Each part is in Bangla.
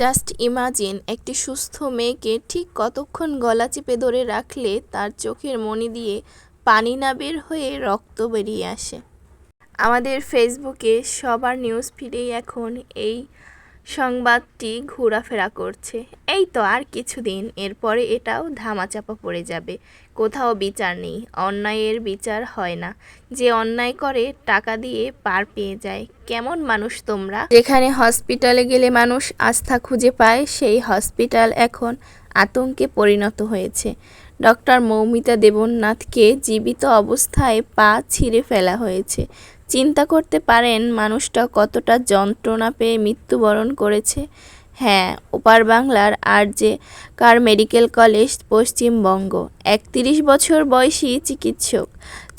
জাস্ট ইমাজিন, একটি সুস্থ মেয়েকে ঠিক কতক্ষণ গলা চেপে ধরে রাখলে তার চোখের মনি দিয়ে পানি না বের হয়ে রক্ত বেরিয়ে আসে। আমাদের ফেসবুকে সবার নিউজ ফিডেই এখন এই সংবাদটি ঘোরাফেরা করছে। এই তো আর কিছুদিন, এরপরে এটাও ধামাচাপা পড়ে যাবে। কোথাও বিচার নেই, অন্যায়ের বিচার হয় না। যে অন্যায় করে, টাকা দিয়ে পার পেয়ে যায়। কেমন মানুষ তোমরা? যেখানে হসপিটালে গেলে মানুষ আস্থা খুঁজে পায়, সেই হসপিটাল এখন আতঙ্কে পরিণত হয়েছে। ডক্টর মৌমিতা দেবনাথকে জীবিত অবস্থায় পা ছিঁড়ে ফেলা হয়েছে। চিন্তা করতে পারেন মানুষটা কতটা যন্ত্রণা পেয়ে মৃত্যুবরণ করেছে। হ্যাঁ ওপার বাংলার আর যে কার মেডিকেল কলেজ পশ্চিমবঙ্গ। একত্রিশ বছর বয়সী চিকিৎসক।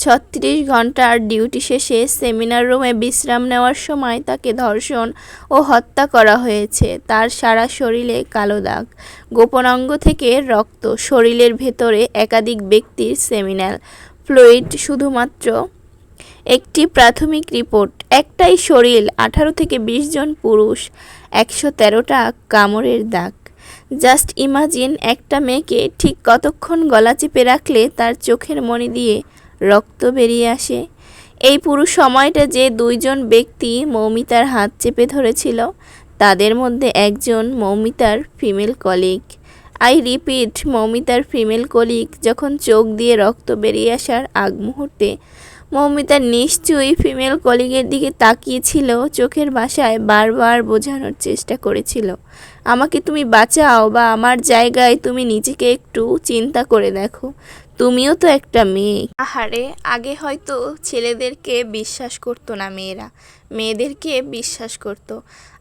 ছত্রিশ ঘণ্টার ডিউটি শেষে সেমিনার রুমে বিশ্রাম নেওয়ার সময় তাকে ধর্ষণ ও হত্যা করা হয়েছে। তার সারা শরীরে কালো দাগ। গোপন অঙ্গ থেকে রক্ত। শরীরের ভেতরে একাধিক ব্যক্তির সেমিনাল। ফ্লুইড শুধুমাত্র একটি প্রাথমিক রিপোর্ট, একটাই শরীর, আঠারো থেকে বিশ জন পুরুষ, একশো তেরোটা কামড়ের দাগ। জাস্ট ইমাজিন একটা মেয়েকে ঠিক কতক্ষণ গলা চেপে রাখলে তার চোখের মণি দিয়ে রক্ত বেরিয়ে আসে। এই পুরো সময়টা যে দুইজন ব্যক্তি মৌমিতার হাত চেপে ধরেছিল, তাদের মধ্যে একজন মৌমিতার ফিমেল কলিগ। আই রিপিট, মৌমিতার ফিমেল কলিগ যখন চোখ দিয়ে রক্ত বেরিয়ে আসার আগ মুহূর্তে মৌমিতা নিশ্চয়ই ফিমেল কলিগের দিকে তাকিয়েছিল, চোখের ভাষায় বারবার বোঝানোর চেষ্টা করেছিল। আমাকে তুমি বাঁচাও বা আমার জায়গায় তুমি নিজেকে একটু চিন্তা করে দেখো। তুমিও তো একটা মেয়ে। আহারে, আগে হয়তো ছেলেদেরকে বিশ্বাস করতো না মেয়েরা। মেয়েদেরকে বিশ্বাস করত।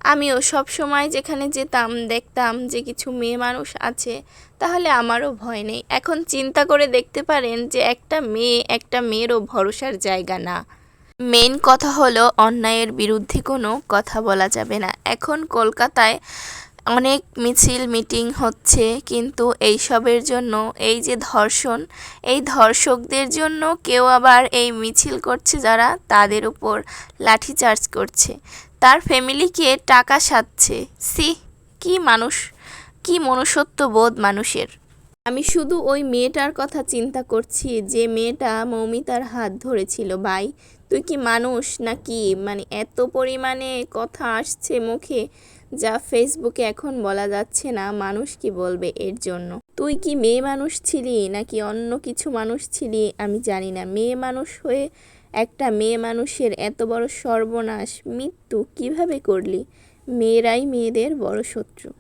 আমিও সব সময় যেখানে যেতাম, দেখতাম যে কিছু মেয়ে মানুষ আছে, তাহলে আমারও ভয় নেই। এখন চিন্তা করে দেখতে পারেন যে একটা মেয়ে একটা মেয়েরও ভরসার জায়গা না। মেন কথা হলো অন্যায়ের বিরুদ্ধে কোনো কথা বলা যাবে না। এখন কলকাতায় অনেক মিছিল, মিটিং হচ্ছে, কিন্তু এইসবের জন্য, এই যে ধর্ষণ, এই ধর্ষকদের জন্য কেউ আবার এই মিছিল করছে যারা, তাদের উপর লাঠি চার্জ করছে। তার ফ্যামিলিকে টাকা সাধছে। সি কি মানুষ, কি মনুষ্যত্ব বোধ মানুষের। আমি শুধু ওই মেয়েটার কথা চিন্তা করছি যে মেয়েটা মৌমিতার হাত ধরেছিল। ভাই, তুই কি মানুষ নাকি? মানে এত পরিমাণে কথা আসছে মুখে যা ফেসবুকে এখন বলা যাচ্ছে না মানুষ কি বলবে এর জন্য। তুই কি মেয়ে মানুষ ছিলি নাকি অন্য কিছু মানুষ ছিলি? আমি জানি না। মেয়ে মানুষ হয়ে একটা মেয়ে মানুষের এত বড় সর্বনাশ, মৃত্যু কীভাবে করলি? মেয়েরাই মেয়েদের বড় শত্রু।